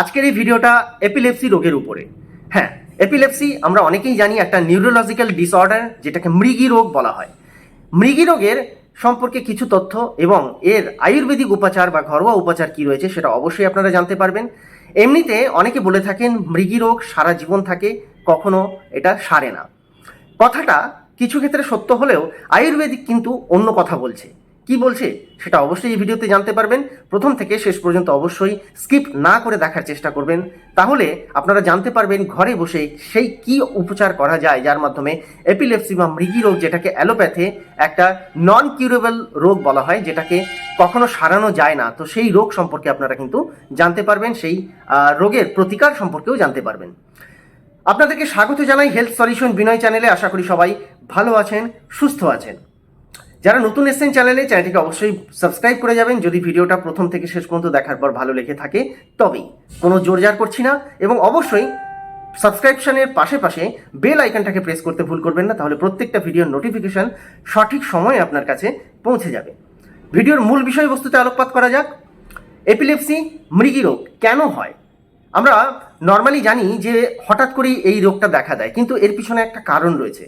আজকের এই ভিডিওটা এপিলেপসি রোগের উপরে। হ্যাঁ এপিলেপসি আমরা অনেকেই জানি একটা নিউরোলজিক্যাল ডিসঅর্ডার যেটাকে মৃগী রোগ বলা হয়। মৃগী রোগের সম্পর্কে কিছু তথ্য এবং এর আয়ুর্বেদিক উপাচার বা ঘরোয়া উপাচার কি রয়েছে সেটা অবশ্যই আপনারা জানতে পারবেন। এমনিতে অনেকে বলে থাকেন মৃগী রোগ সারা জীবন থাকে, কখনো এটা সারে না। কথাটা কিছু ক্ষেত্রে সত্য হলেও আয়ুর্বেদিক কিন্তু অন্য কথা বলছে। কি বলছে সেটা অবশ্যই এই ভিডিওতে জানতে পারবেন। প্রথম থেকে শেষ পর্যন্ত অবশ্যই স্কিপ না করে দেখার চেষ্টা করবেন। তাহলে আপনারা জানতে পারবেন ঘরে বসে সেই কি উপচার করা যায়, যার মাধ্যমে এপিলেপসি বা মৃগী রোগ যেটাকে অ্যালোপ্যাথে একটা নন কিউরেবল রোগ বলা হয়, যেটাকে কখনো সারানো যায় না। তো সেই রোগ সম্পর্কে আপনারা কিন্তু জানতে পারবেন, সেই রোগের প্রতিকার সম্পর্কেও জানতে পারবেন। আপনাদেরকে স্বাগত জানাই হেলথ সলিউশন বিনয় চ্যানেলে আশা করি সবাই ভালো আছেন, সুস্থ আছেন। যারা নতুন এসেছেন চ্যানেলে, চ্যানেলটিকে অবশ্যই সাবস্ক্রাইব করে যাবেন। যদি ভিডিওটা প্রথম থেকে শেষ পর্যন্ত দেখার পর ভালো লেগে থাকে, তবেই কোনো জোরজার করছি না এবং অবশ্যই সাবস্ক্রিপশনের পাশে পাশে বেল আইকনটাকে প্রেস করতে ভুল করবেন না, তাহলে প্রত্যেকটা ভিডিওর নোটিফিকেশন সঠিক সময়ে আপনার কাছে পৌঁছে যাবে। ভিডিওর মূল বিষয়বস্তুতে আলোকপাত করা যাক। এপিলেপসি, মৃগী রোগ কেন হয়? আমরা নর্মালি জানি যে হঠাৎ করেই এই রোগটা দেখা দেয়, কিন্তু এর পিছনে একটা কারণ রয়েছে।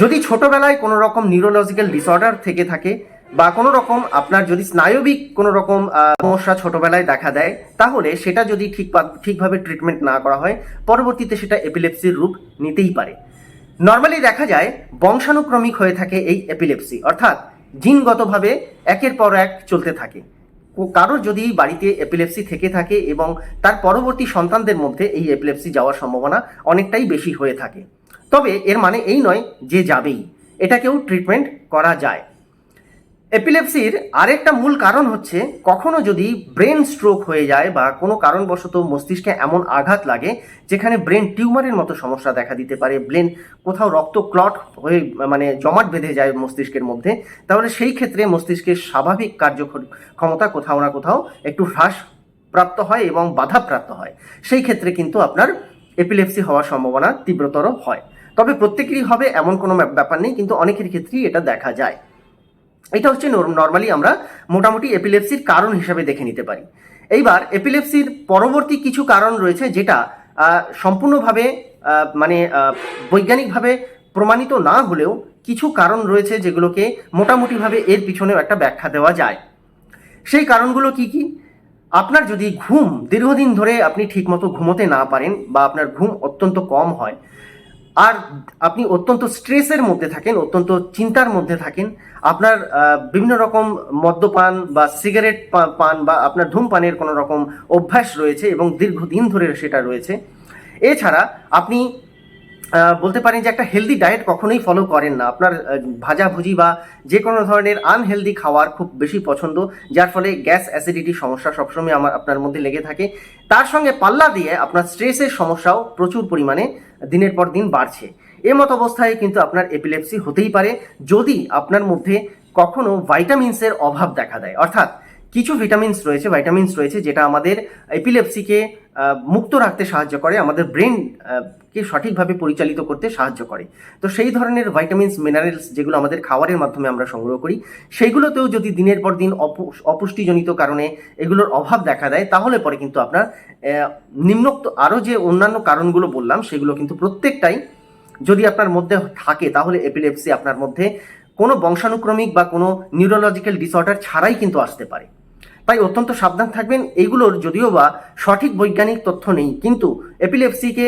যদি ছোটবেলায় কোনো রকম নিউরোলজিক্যাল ডিসঅর্ডার থেকে থাকে বা কোনো রকম আপনার যদি স্নায়বিক কোনো রকম সমস্যা ছোটবেলায় দেখা দেয়, তাহলে সেটা যদি ঠিক ঠিকভাবে ট্রিটমেন্ট না করা হয়, পরবর্তীতে সেটা এপিলেপসির রূপ নিতেই পারে। নর্মালি দেখা যায় বংশানুক্রমিক হয়ে থাকে এই এপিলেপসি অর্থাৎ জিনগতভাবে একের পর এক চলতে থাকে। কারোর যদি বাড়িতে এপিলেপসি থেকে থাকে এবং তার পরবর্তী সন্তানদের মধ্যে এই এপিলেপসি যাওয়ার সম্ভাবনা অনেকটাই বেশি হয়ে থাকে। তবে এর মানে এই নয় যে যাবেই। এটাকেও ট্রিটমেন্ট করা যায়। এপিলেপসির আরেকটা মূল কারণ হচ্ছে কখনো যদি ব্রেন স্ট্রোক হয়ে যায় বা কোনো কারণবশত মস্তিষ্কে এমন আঘাত লাগে যেখানে ব্রেন টিউমারের মতো সমস্যা দেখা দিতে পারে ব্রেন কোথাও রক্ত ক্লট হয়ে মানে জমাট বেঁধে যায় মস্তিষ্কের মধ্যে, তাহলে সেই ক্ষেত্রে মস্তিষ্কের স্বাভাবিক কার্যক্ষমতা কোথাও না কোথাও একটু হ্রাস প্রাপ্ত হয় এবং বাধাপ্রাপ্ত হয়। সেই ক্ষেত্রে কিন্তু আপনার এপিলেপসি হওয়ার সম্ভাবনা তীব্রতর হয়। তবে প্রত্যেকেরই হবে এমন কোনো ব্যাপার নেই, কিন্তু অনেকের ক্ষেত্রেই এটা দেখা যায়। এটা হচ্ছে নর্মালি আমরা মোটামুটি এপিলেপসির কারণ হিসাবে দেখে নিতে পারি। এইবার এপিলেপসির পরবর্তী কিছু কারণ রয়েছে যেটা সম্পূর্ণভাবে মানে বৈজ্ঞানিকভাবে প্রমাণিত না হলেও কিছু কারণ রয়েছে যেগুলোকে মোটামুটিভাবে এর পিছনেও একটা ব্যাখ্যা দেওয়া যায়। সেই কারণগুলো কি কি? আপনার যদি ঘুম, দীর্ঘদিন ধরে আপনি ঠিকমতো ঘুমোতে না পারেন বা আপনার ঘুম অত্যন্ত কম হয় আর আপনি অত্যন্ত স্ট্রেসের মধ্যে থাকেন, অত্যন্ত চিন্তার মধ্যে থাকেন, আপনার বিভিন্ন রকম মদ্যপান বা সিগারেট পান বা আপনার ধূমপানের কোনো রকম অভ্যাস রয়েছে এবং দীর্ঘদিন ধরে সেটা রয়েছে। এছাড়া আপনি বলতে পারেন যে একটা হেলদি ডায়েট কখনোই ফলো করেন না। আপনার ভাজাভুজি বা যে কোনো ধরনের আনহেলদি খাওয়ার খুব বেশি পছন্দ, যার ফলে গ্যাস অ্যাসিডিটি সমস্যা সবসময় আমার, আপনার মধ্যে লেগে থাকে। তার সঙ্গে পাল্লা দিয়ে আপনার স্ট্রেসের সমস্যাও প্রচুর পরিমাণে দিনের পর দিন বাড়ছে। এ এমত অবস্থায় কিন্তু আপনার এপিলেপসি হতেই পারে, যদি আপনার মধ্যে কখনো ভাইটামিনসের অভাব দেখা দেয়। অর্থাৎ কিছু ভিটামিনস রয়েছে ভাইটামিনস রয়েছে যেটা আমাদের এপিলেপসিকে মুক্ত রাখতে সাহায্য করে, আমাদের ব্রেন কে সঠিকভাবে পরিচালিত করতে সাহায্য করে। তো সেই ধরনের ভাইটামিনস মিনারেলস যেগুলো আমাদের খাবারের মাধ্যমে আমরা সংগ্রহ করি সেইগুলোতেও যদি দিনের পর দিন অপু- অপুষ্টিজনিত কারণে এগুলোর অভাব দেখা দেয়, তাহলে পরে কিন্তু আপনার নিম্নোক্ত আরও যে অন্যান্য কারণগুলো বললাম, সেগুলো কিন্তু প্রত্যেকটাই যদি আপনার মধ্যে থাকে, তাহলে এপিলেপসি আপনার মধ্যে কোনো বংশানুক্রমিক বা কোনো নিউরোলজিক্যাল ডিসঅর্ডার ছাড়াই কিন্তু আসতে পারে। তাই অত্যন্ত সাবধান থাকবেন। এইগুলোর যদিও বা সঠিক বৈজ্ঞানিক তথ্য নেই, কিন্তু এপিলেপসিকে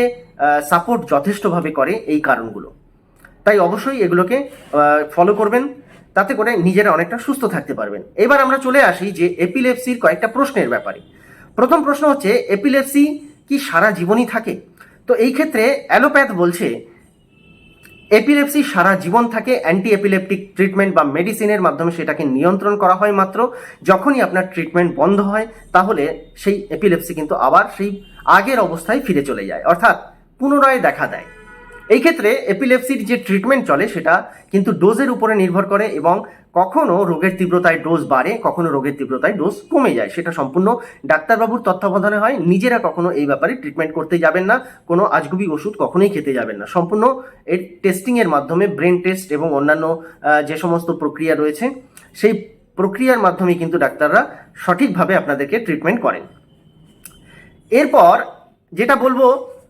সাপোর্ট যথেষ্টভাবে করে এই কারণগুলো। তাই অবশ্যই এগুলোকে ফলো করবেন, তাতে করে নিজেরা অনেকটা সুস্থ থাকতে পারবেন। এবার আমরা চলে আসি যে এপিলেপসির কয়েকটা প্রশ্নের ব্যাপারে। প্রথম প্রশ্ন হচ্ছে এপিলেপসি কি সারা জীবনই থাকে? তো এই ক্ষেত্রে অ্যালোপ্যাথ বলছে এপিলেপসি সারা জীবন থাকে অ্যান্টি এপিলেপটিক ট্রিটমেন্ট বা মেডিসিনের মাধ্যমে সেটাকে নিয়ন্ত্রণ করা হয় মাত্র। যখনই আপনার ট্রিটমেন্ট বন্ধ হয়, তাহলে সেই এপিলেপসি কিন্তু আবার সেই আগের অবস্থায় ফিরে চলে যায়। অর্থাৎ পুনরায় দেখা দেয়। এই ক্ষেত্রে এপিলেপসির যে ট্রিটমেন্ট চলে, সেটা কিন্তু ডোজের উপরে নির্ভর করে এবং কখনো রোগের তীব্রতায় ডোজ বাড়ে, কখনো রোগের তীব্রতায় ডোজ কমে যায়। সেটা সম্পূর্ণ ডাক্তারবাবুর তত্ত্বাবধানে হয়। নিজেরা কখনো এই ব্যাপারে ট্রিটমেন্ট করতে যাবেন না। কোনো আজগুবি ওষুধ কখনোই খেতে যাবেন না। সম্পূর্ণ এর টেস্টিংয়ের মাধ্যমে ব্রেন টেস্ট এবং অন্যান্য যে সমস্ত প্রক্রিয়া রয়েছে, সেই প্রক্রিয়ার মাধ্যমে কিন্তু ডাক্তাররা সঠিকভাবে আপনাদেরকে ট্রিটমেন্ট করেন। এরপর যেটা বলব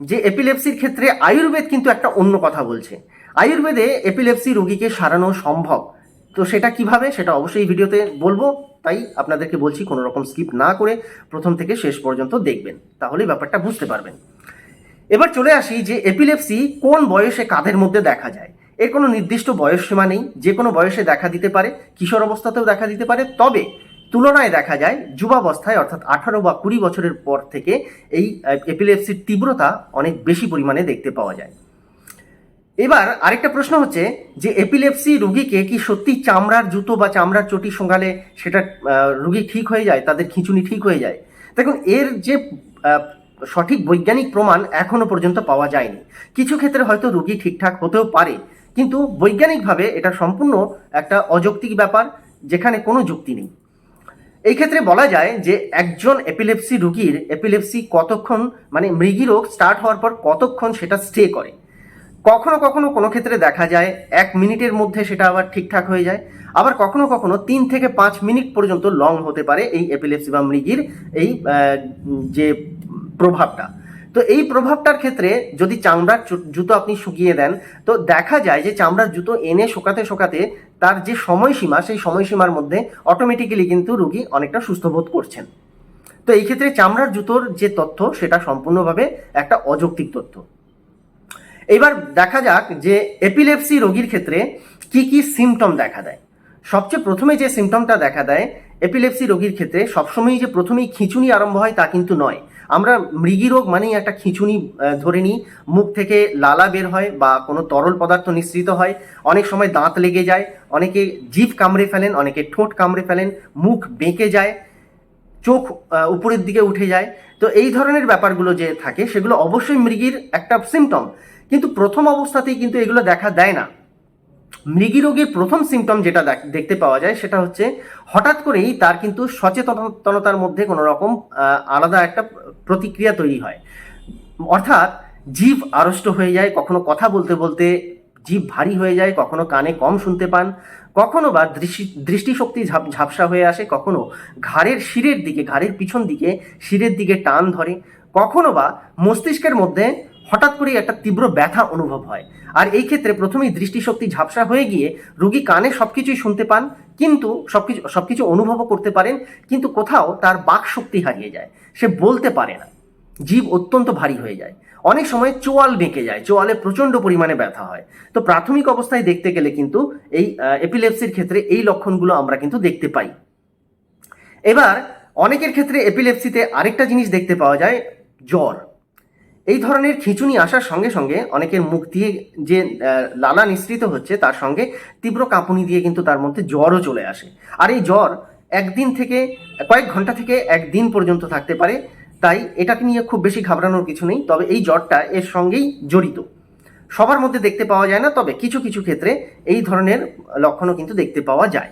যে এপিলেপসির ক্ষেত্রে আয়ুর্বেদ কিন্তু একটা অন্য কথা বলছে। আয়ুর্বেদে এপিলেপসি রোগীকে সারানো সম্ভব। তো সেটা কীভাবে, সেটা অবশ্যই ভিডিওতে বলব। তাই আপনাদেরকে বলছি, কোনো রকম স্কিপ না করে প্রথম থেকে শেষ পর্যন্ত দেখবেন। তাহলেই ব্যাপারটা বুঝতে পারবেন। এবার চলে আসি যে এপিলেপসি কোন বয়সে কাদের মধ্যে দেখা যায়। এর কোনো নির্দিষ্ট বয়স সীমা নেই। যে কোনো বয়সে দেখা দিতে পারে, কিশোর অবস্থাতেও দেখা দিতে পারে। তবে তুলনায় দেখা যায় যুবাবস্থায়, অর্থাৎ আঠারো বা কুড়ি বছরের পর থেকে এই এপিলেপসির তীব্রতা অনেক বেশি পরিমাণে দেখতে পাওয়া যায়। এবার আরেকটা প্রশ্ন হচ্ছে যে এপিলেপসি রুগীকে কি সত্যি চামড়ার জুতো বা চামড়ার চটি শোঙালে সেটা রুগী ঠিক হয়ে যায়, তাদের খিঁচুনি ঠিক হয়ে যায়? দেখুন, এর যে সঠিক বৈজ্ঞানিক প্রমাণ এখনও পর্যন্ত পাওয়া যায়নি। কিছু ক্ষেত্রে হয়তো রুগী ঠিকঠাক হতেও পারে, কিন্তু বৈজ্ঞানিকভাবে এটা সম্পূর্ণ একটা অযৌক্তিক ব্যাপার, যেখানে কোনো যুক্তি নেই। এই ক্ষেত্রে বলা যায় যে একজন এপিলেপসি রুগীর এপিলেপসি কতক্ষণ মানে মৃগী রোগ স্টার্ট হওয়ার পর কতক্ষণ সেটা স্টে করে? কখনো কখনো কোনো ক্ষেত্রে দেখা যায় এক মিনিটের মধ্যে সেটা আবার ঠিকঠাক হয়ে যায়। আবার কখনো কখনো তিন থেকে পাঁচ মিনিট পর্যন্ত লং হতে পারে এই এপিলেপসি বা মৃগীর এই যে প্রভাবটা। তো এই প্রভাবটার ক্ষেত্রে যদি চামড়ার জুতো আপনি শুকিয়ে দেন, তো দেখা যায় যে চামড়ার জুতো এনে শোকাতে শোকাতে তার যে সময়সীমা, সেই সময়সীমার মধ্যে অটোমেটিক্যালি কিন্তু রুগী অনেকটা সুস্থ বোধ করছেন। তো এই ক্ষেত্রে চামড়ার জুতোর যে তথ্য, সেটা সম্পূর্ণভাবে একটা অযৌক্তিক তথ্য। এবার দেখা যাক যে এপিলেপসি রোগীর ক্ষেত্রে কি কি সিমটম দেখা দেয়। সবচেয়ে প্রথমে যে সিমটমটা দেখা দেয় এপিলেপসি রোগীর ক্ষেত্রে সবসময়ই যে প্রথমেই খিঁচুনি আরম্ভ হয় তা কিন্তু নয়। আমরা মৃগী রোগ মানেই একটা খিঁচুনি ধরে নিই। মুখ থেকে লালা বের হয় বা কোনো তরল পদার্থ নিঃসৃত হয়। অনেক সময় দাঁত লেগে যায়, অনেকে জিভ কামড়ে ফেলেন, অনেকে ঠোঁট কামড়ে ফেলেন, মুখ বেঁকে যায়, চোখ উপরের দিকে উঠে যায়। তো এই ধরনের ব্যাপারগুলো যে থাকে, সেগুলো অবশ্যই মৃগীর একটা সিমটম কিন্তু প্রথম অবস্থাতেই কিন্তু এগুলো দেখা দেয় না। মৃগী রোগীর প্রথম সিমটম যেটা দেখ- দেখতে পাওয়া যায়, সেটা হচ্ছে হঠাৎ করেই তার কিন্তু সচেতনতার মধ্যে কোনো রকম আলাদা একটা প্রতিক্রিয়া তৈরি হয়। অর্থাৎ জীব আড়ষ্ট হয়ে যায়, কখনো কথা বলতে বলতে জীব ভারী হয়ে যায়, কখনো কানে কম শুনতে পান, কখনো বা দৃষ্টি, দৃষ্টিশক্তি ঝাপ, ঝাপসা হয়ে আসে, কখনো ঘাড়ের শিরের দিকে, ঘাড়ের পিছন দিকে, শিরের দিকে টান ধরে, কখনো বা মস্তিষ্কের মধ্যে হঠাৎ করেই একটা তীব্র ব্যথা অনুভব হয়। আর এই ক্ষেত্রে প্রথমেই দৃষ্টিশক্তি ঝাপসা হয়ে গিয়ে রুগী কানে সব কিছুই শুনতে পান, কিন্তু সব কিছু সব কিছু অনুভবও করতে পারেন, কিন্তু কোথাও তার বাক শক্তি হারিয়ে যায়। সে বলতে পারে না। জীব অত্যন্ত ভারী হয়ে যায়। অনেক সময় চোয়াল বেঁকে যায়, চোয়ালে প্রচণ্ড পরিমাণে ব্যথা হয়। তো প্রাথমিক অবস্থায় দেখতে গেলে কিন্তু এই এপিলেপসির ক্ষেত্রে এই লক্ষণগুলো আমরা কিন্তু দেখতে পাই। এবার অনেকের ক্ষেত্রে এপিলেপসিতে আরেকটা জিনিস দেখতে পাওয়া যায়, জ্বর। এই ধরনের খিঁচুনি আসার সঙ্গে সঙ্গে অনেকের মুখ দিয়ে যে লালা নিঃসৃত হচ্ছে তার সঙ্গে তীব্র কাঁপুনি দিয়ে কিন্তু তার মধ্যে জ্বরও চলে আসে। আর এই জ্বর একদিন থেকে, কয়েক ঘণ্টা থেকে একদিন পর্যন্ত থাকতে পারে। তাই এটাকে নিয়ে খুব বেশি ঘাবড়ানোর কিছু নেই। তবে এই জ্বরটা এর সঙ্গেই জড়িত। সবার মধ্যে দেখতে পাওয়া যায় না, তবে কিছু কিছু ক্ষেত্রে এই ধরনের লক্ষণও কিন্তু দেখতে পাওয়া যায়।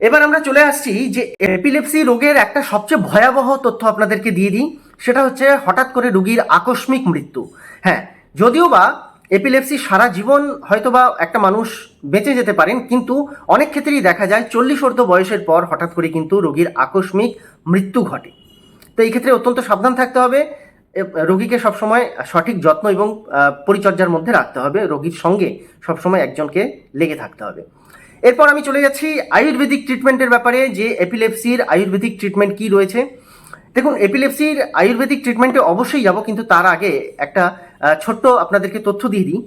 এবার আমরা চলে আসছি যে, এপিলেপসি রোগের একটা সবচেয়ে ভয়াবহ তথ্য আপনাদেরকে দিয়ে দিই। সেটা হচ্ছে হঠাৎ করে রুগীর আকস্মিক মৃত্যু। হ্যাঁ যদিও বা এপিলেপসি সারা জীবন হয়তোবা একটা মানুষ বেঁচে যেতে পারেন, কিন্তু অনেক ক্ষেত্রেই দেখা যায় চল্লিশ অর্ধ বয়সের পর হঠাৎ করে কিন্তু রোগীর আকস্মিক মৃত্যু ঘটে। তো এই ক্ষেত্রে অত্যন্ত সাবধান থাকতে হবে রোগীকে সবসময় সঠিক যত্ন এবং পরিচর্যার মধ্যে রাখতে হবে, রোগীর সঙ্গে সবসময় একজনকে লেগে থাকতে হবে। এরপর আমি চলে যাচ্ছি আয়ুর্বেদিক ট্রিটমেন্টের ব্যাপারে, যে এপিলেপসির আয়ুর্বেদিক ট্রিটমেন্ট কি রয়েছে। দেখুন এপিলেপসির আয়ুর্বেদিক ট্রিটমেন্টে অবশ্যই যাব, কিন্তু তার আগে একটা ছোট্ট আপনাদেরকে তথ্য দিয়ে দিই।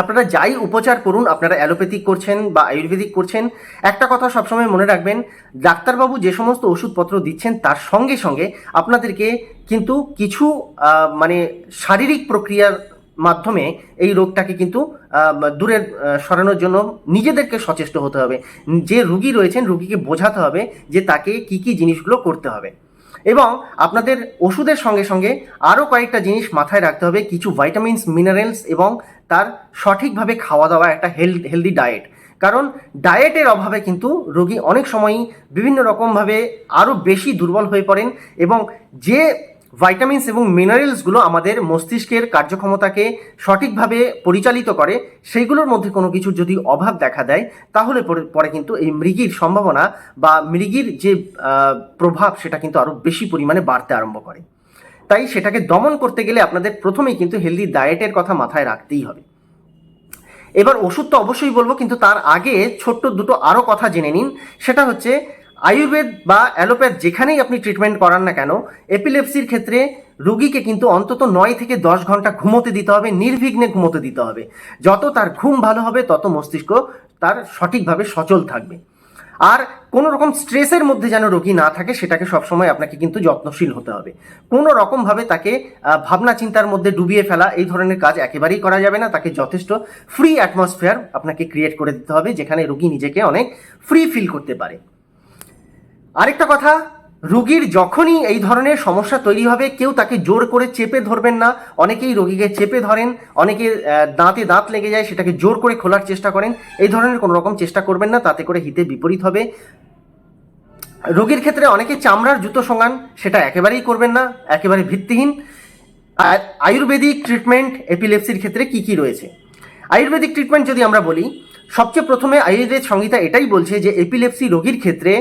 আপনারা যাই উপচার করুন, আপনারা অ্যালোপ্যাথিক করছেন বা আয়ুর্বেদিক করছেন, একটা কথা সবসময় মনে রাখবেন, ডাক্তারবাবু যে সমস্ত ওষুধপত্র দিচ্ছেন, তার সঙ্গে সঙ্গে আপনাদেরকে কিন্তু কিছু মানে শারীরিক প্রক্রিয়ার মাধ্যমে এই রোগটাকে কিন্তু দূরে সরানোর জন্য নিজেদেরকে সচেষ্ট হতে হবে। যে রুগী রয়েছেন, রুগীকে বোঝাতে হবে যে তাকে কি কি জিনিসগুলো করতে হবে। এবং আপনাদের ওষুধের সঙ্গে সঙ্গে আরও কয়েকটা জিনিস মাথায় রাখতে হবে, কিছু ভাইটামিনস মিনারেলস এবং তার সঠিকভাবে খাওয়া দাওয়া একটা হেলথ হেলদি ডায়েট কারণ ডায়েটের অভাবে কিন্তু রোগী অনেক সময়ই বিভিন্ন রকমভাবে আরও বেশি দুর্বল হয়ে পড়েন এবং যে ভাইটামিনস এবং মিনারেলসগুলো আমাদের মস্তিষ্কের কার্যক্ষমতাকে সঠিকভাবে পরিচালিত করে, সেইগুলোর মধ্যে কোনো কিছুর যদি অভাব দেখা দেয়, তাহলে পরে পরে কিন্তু এই মৃগীর সম্ভাবনা বা মৃগীর যে প্রভাব সেটা কিন্তু আরও বেশি পরিমাণে বাড়তে আরম্ভ করে। তাই সেটাকে দমন করতে গেলে আপনাদের প্রথমেই কিন্তু হেলদি ডায়েটের কথা মাথায় রাখতেই হবে। এবার ওষুধ তো অবশ্যই বলব, কিন্তু তার আগে ছোট্ট দুটো আরও কথা জেনে নিন। সেটা হচ্ছে আয়ুর্বেদ বা অ্যালোপ্যাথ যেখানেই আপনি ট্রিটমেন্ট করান না কেন এপিলেপসির ক্ষেত্রে রুগীকে কিন্তু অন্তত নয় থেকে দশ ঘণ্টা ঘুমোতে দিতে হবে, নির্বিঘ্নে ঘুমোতে দিতে হবে। যত তার ঘুম ভালো হবে, তত মস্তিষ্ক তার সঠিকভাবে সচল থাকবে। আর কোনো রকম স্ট্রেসের মধ্যে যেন রোগী না থাকে, সেটাকে সবসময় আপনাকে কিন্তু যত্নশীল হতে হবে। কোনো রকমভাবে তাকে ভাবনা চিন্তার মধ্যে ডুবিয়ে ফেলা, এই ধরনের কাজ একেবারেই করা যাবে না। তাকে যথেষ্ট ফ্রি অ্যাটমসফিয়ার আপনাকে ক্রিয়েট করে দিতে হবে, যেখানে রোগী নিজেকে অনেক ফ্রি ফিল করতে পারে। আরেকটা কথা, রোগীর যখনই এই ধরনের সমস্যা তৈরি হবে, কেউ তাকে জোর করে চেপে ধরবেন না। অনেকেই রোগীকে চেপে ধরেন, অনেকে দাঁতে দাঁত লেগে যায়, সেটাকে জোর করে খোলার চেষ্টা করেন। এই ধরনের কোনো রকম চেষ্টা করবেন না, তাতে করে হিতে বিপরীত হবে। রোগীর ক্ষেত্রে অনেকে চামড়ার জুতো সঙ্গান, সেটা একেবারেই করবেন না, একেবারে ভিত্তিহীন। আয়ুর্বেদিক ট্রিটমেন্ট এপিলেপসির ক্ষেত্রে কি কি রয়েছে? আয়ুর্বেদিক ট্রিটমেন্ট যদি আমরা বলি, সবচেয়ে প্রথমে আয়ুর্বেদ সংহিতা এটাই বলছে যে, এপিলেপসি রোগীর ক্ষেত্রে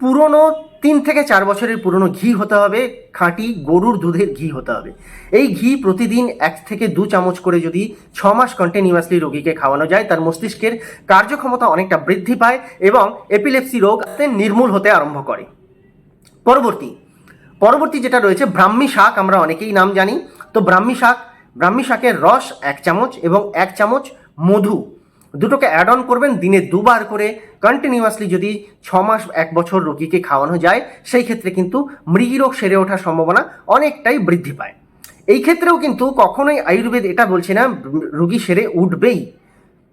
পুরনো তিন থেকে চার বছরের পুরনো ঘি হতে হবে, খাঁটি গরুর দুধের ঘি হতে হবে। এই ঘি প্রতিদিন এক থেকে দু চামচ করে যদি ছ মাস কন্টিনিউয়াসলি রোগীকে খাওয়ানো যায়, তার মস্তিষ্কের কার্যক্ষমতা অনেকটা বৃদ্ধি পায় এবং এপিলেপসি রোগ নির্মূল হতে আরম্ভ করে। পরবর্তী পরবর্তী যেটা রয়েছে ব্রাহ্মী শাক, আমরা অনেকেই নাম জানি। তো ব্রাহ্মী শাক, ব্রাহ্মী শাকের রস এক চামচ এবং এক চামচ মধু। দুটোকে অ্যাড অন করবেন, দিনে দুবার করে কন্টিনিউয়াসলি যদি ছ মাস, এক বছর রোগীকে খাওয়ানো যায়, সেই ক্ষেত্রে কিন্তু মৃগীরোগ সেরে ওঠার সম্ভাবনা অনেকটাই বৃদ্ধি পায়। এই ক্ষেত্রেও কিন্তু কখনোই আয়ুর্বেদ এটা বলছে না, রুগী সেরে উঠবেই।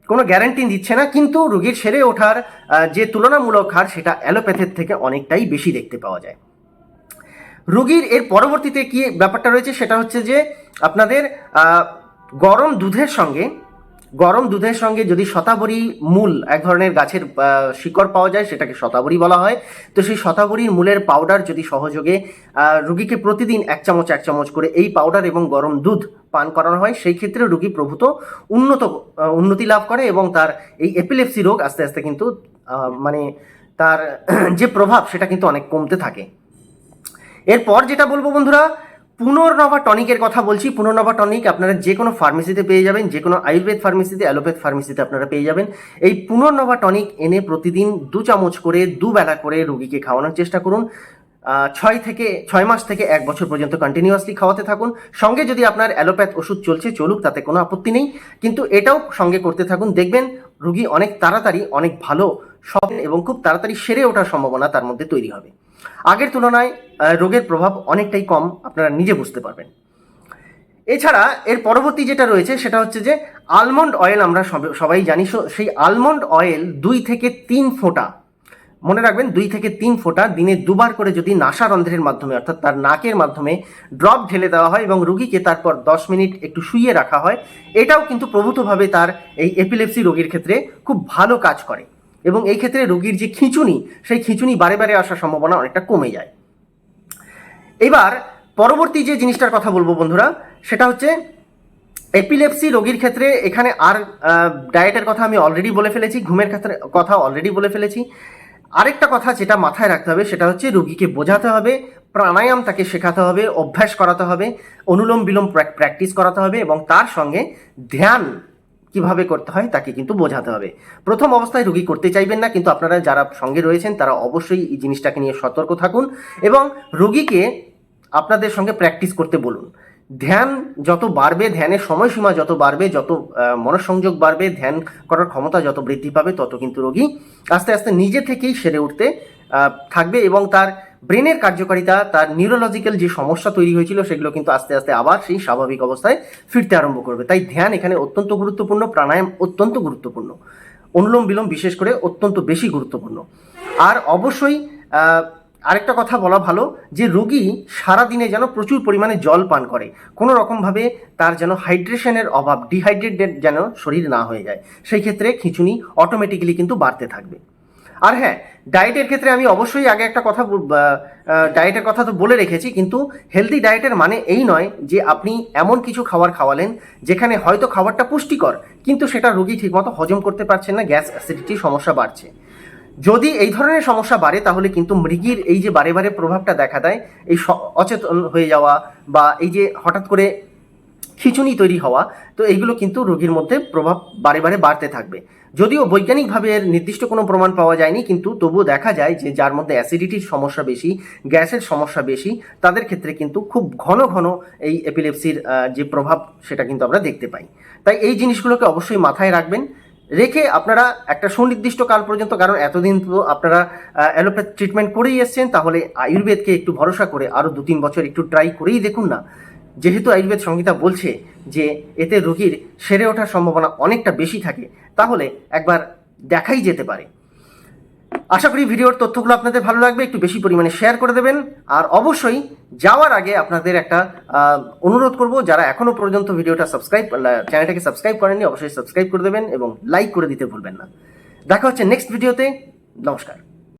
কোনো গ্যারান্টি দিচ্ছে না, কিন্তু রুগীর সেরে ওঠার যে তুলনামূলক হার, সেটা অ্যালোপ্যাথের থেকে অনেকটাই বেশি দেখতে পাওয়া যায়। রুগীর এর পরবর্তীতে কি ব্যাপারটা রয়েছে, সেটা হচ্ছে যে আপনাদের গরম দুধের সঙ্গে গরম দুধের সঙ্গে যদি শতাবরী মূল এক ধরনের গাছের শিকড় পাওয়া যায়, সেটাকে শতাবরী বলা হয়। তো সেই শতাবরীর মূলের পাউডার যদি সহযোগে রুগীকে প্রতিদিন এক চামচ এক চামচ করে এই পাউডার এবং গরম দুধ পান করানো হয়, সেই ক্ষেত্রে রুগী প্রভূত উন্নত উন্নতি লাভ করে এবং তার এই এপিলেপসি রোগ আস্তে আস্তে কিন্তু মানে তার যে প্রভাব, সেটা কিন্তু অনেক কমতে থাকে। এরপর যেটা বলব বন্ধুরা পুনর্নবা টনিকের কথা বলছি। পুনর্নবা টনিক আপনারা যে কোনো ফার্মেসিতে পেয়ে যাবেন যে কোনো আয়ুর্বেদ ফার্মেসিতে, অ্যালোপ্যাথ ফার্মেসিতে আপনারা পেয়ে যাবেন। এই পুনর্নবা টনিক এনে প্রতিদিন দু চামচ করে দুবেলা করে রুগীকে খাওয়ানোর চেষ্টা করুন। ছয় থেকে, ছয় মাস থেকে এক বছর পর্যন্ত কন্টিনিউয়াসলি খাওয়াতে থাকুন। সঙ্গে যদি আপনার অ্যালোপ্যাথ ওষুধ চলছে, চলুক, তাতে কোনো আপত্তি নেই। কিন্তু এটাও সঙ্গে করতে থাকুন। দেখবেন রুগী অনেক তাড়াতাড়ি, অনেক ভালো, সব এবং খুব তাড়াতাড়ি সেরে ওঠার সম্ভাবনা তার মধ্যে তৈরি হবে। আগের তুলনায় রোগের প্রভাব অনেকটাই কম, আপনারা নিজে বুঝতে পারবেন। এছাড়া, এর পরবর্তী যেটা রয়েছে, সেটা হচ্ছে যে আলমন্ড অয়েল আমরা সব- সবাই জানি সেই আলমন্ড অয়েল দুই থেকে তিন ফোঁটা, মনে রাখবেন, দুই থেকে তিন ফোঁটা দিনে দুবার করে যদি নাসারন্ধ্রের মাধ্যমে, অর্থাৎ তার নাকের মাধ্যমে ড্রপ ঢেলে দেওয়া হয় এবং রুগীকে তারপর দশ মিনিট একটু শুইয়ে রাখা হয়, এটাও কিন্তু প্রভূতভাবে তার এই এপিলেপসি রোগীর ক্ষেত্রে খুব ভালো কাজ করে। এবং এই ক্ষেত্রে রোগীর যে খিঁচুনি, সেই খিঁচুনি বারে বারে আসার সম্ভাবনা অনেকটা কমে যায়। এবার পরবর্তী যে জিনিসটার কথা বলব বন্ধুরা, সেটা হচ্ছে এপিলেপসি রোগীর ক্ষেত্রে এখানে আর ডায়েটের কথা আমি অলরেডি বলে ফেলেছি, ঘুমের ক্ষেত্রে কথা অলরেডি বলে ফেলেছি। আরেকটা কথা যেটা মাথায় রাখতে হবে, সেটা হচ্ছে রোগীকে বোঝাতে হবে, প্রাণায়াম তাকে শেখাতে হবে, অভ্যাস করাতে হবে অনুলোম বিলোম প্র্যাকটিস করাতে হবে এবং তার সঙ্গে ধ্যান কীভাবে করতে হয় তাকে কিন্তু বোঝাতে হবে। প্রথম অবস্থায় রোগী করতে চাইবেন না, কিন্তু আপনারা যারা সঙ্গে রয়েছেন, তারা অবশ্যই এই জিনিসটাকে নিয়ে সতর্ক থাকুন এবং রোগীকে আপনাদের সঙ্গে প্র্যাকটিস করতে বলুন। ধ্যান যত বাড়বে, ধ্যানের সময়সীমা যত বাড়বে, যত মনঃসংযোগ বাড়বে, ধ্যান করার ক্ষমতা যত বৃদ্ধি পাবে, তত কিন্তু রোগী আস্তে আস্তে নিজে থেকেই সেরে উঠতে থাকবে এবং তার ব্রেনের কার্যকারিতা, তার নিউরোলজিক্যাল যে সমস্যা তৈরি হয়েছিল, সেগুলো কিন্তু আস্তে আস্তে আবার সেই স্বাভাবিক অবস্থায় ফিরতে আরম্ভ করবে। তাই ধ্যান এখানে অত্যন্ত গুরুত্বপূর্ণ, প্রাণায়াম অত্যন্ত গুরুত্বপূর্ণ। অনুলোম বিলোম বিশেষ করে অত্যন্ত বেশি গুরুত্বপূর্ণ। আর অবশ্যই আরেকটা কথা বলা ভালো, যে রোগী সারাদিনে যেন প্রচুর পরিমাণে জল পান করে। কোনো রকমভাবে তার যেন হাইড্রেশনের অভাব ডিহাইড্রেটেড যেন শরীর না হয়ে যায়। সেই ক্ষেত্রে খিঁচুনি অটোমেটিক্যালি কিন্তু বাড়তে থাকবে। আর হ্যাঁ ডায়েটের ক্ষেত্রে আমি অবশ্যই আগে একটা কথা ডায়েটের কথা তো বলে রেখেছি, কিন্তু হেলদি ডায়েটের মানে এই নয় যে আপনি এমন কিছু খাবার খাওয়ালেন যেখানে হয়তো খাবারটা পুষ্টিকর, কিন্তু সেটা রোগী ঠিকমতো হজম করতে পারছেন না, গ্যাস অ্যাসিডিটির সমস্যা বাড়ছে। যদি এই ধরনের সমস্যা বাড়ে, তাহলে কিন্তু মৃগীর এই যে বারে বারে প্রভাবটা দেখা দেয়, এই অচেতন হয়ে যাওয়া বা এই যে হঠাৎ করে খিচুনি তৈরি হওয়া, তো এইগুলো কিন্তু রোগীর মধ্যে প্রভাব বারে বারে বাড়তে থাকবে। যদিও বৈজ্ঞানিকভাবে এর নির্দিষ্ট কোনো প্রমাণ পাওয়া যায়নি, কিন্তু তবুও দেখা যায় যে যার মধ্যে অ্যাসিডিটির সমস্যা বেশি, গ্যাসের সমস্যা বেশি, তাদের ক্ষেত্রে কিন্তু খুব ঘন ঘন এই এপিলেপসির যে প্রভাব সেটা কিন্তু আমরা দেখতে পাই। তাই এই জিনিসগুলোকে অবশ্যই মাথায় রাখবেন। রেখে আপনারা একটা সুনির্দিষ্ট কাল পর্যন্ত, কারণ এতদিন তো আপনারা অ্যালোপ্যাথ ট্রিটমেন্ট করেই এসছেন, তাহলে আয়ুর্বেদকে একটু ভরসা করে আরও দু তিন বছর একটু ট্রাই করেই দেখুন না। যেহেতু আয়ুর্বেদ সংহিতা বলছে যে এতে রোগীর সেরে ওঠার সম্ভাবনা অনেকটা বেশি থাকে, তাহলে একবার দেখাই যেতে পারে। আশা করি ভিডিওর তথ্যগুলো আপনাদের ভালো লাগবে, একটু বেশি পরিমাণে শেয়ার করে দেবেন। আর অবশ্যই যাওয়ার আগে আপনাদের একটা অনুরোধ করব, যারা এখনও পর্যন্ত ভিডিওটা সাবস্ক্রাইব চ্যানেলটাকে সাবস্ক্রাইব করেননি, অবশ্যই সাবস্ক্রাইব করে দেবেন এবং লাইক করে দিতে ভুলবেন না। দেখা হচ্ছে নেক্সট ভিডিওতে নমস্কার।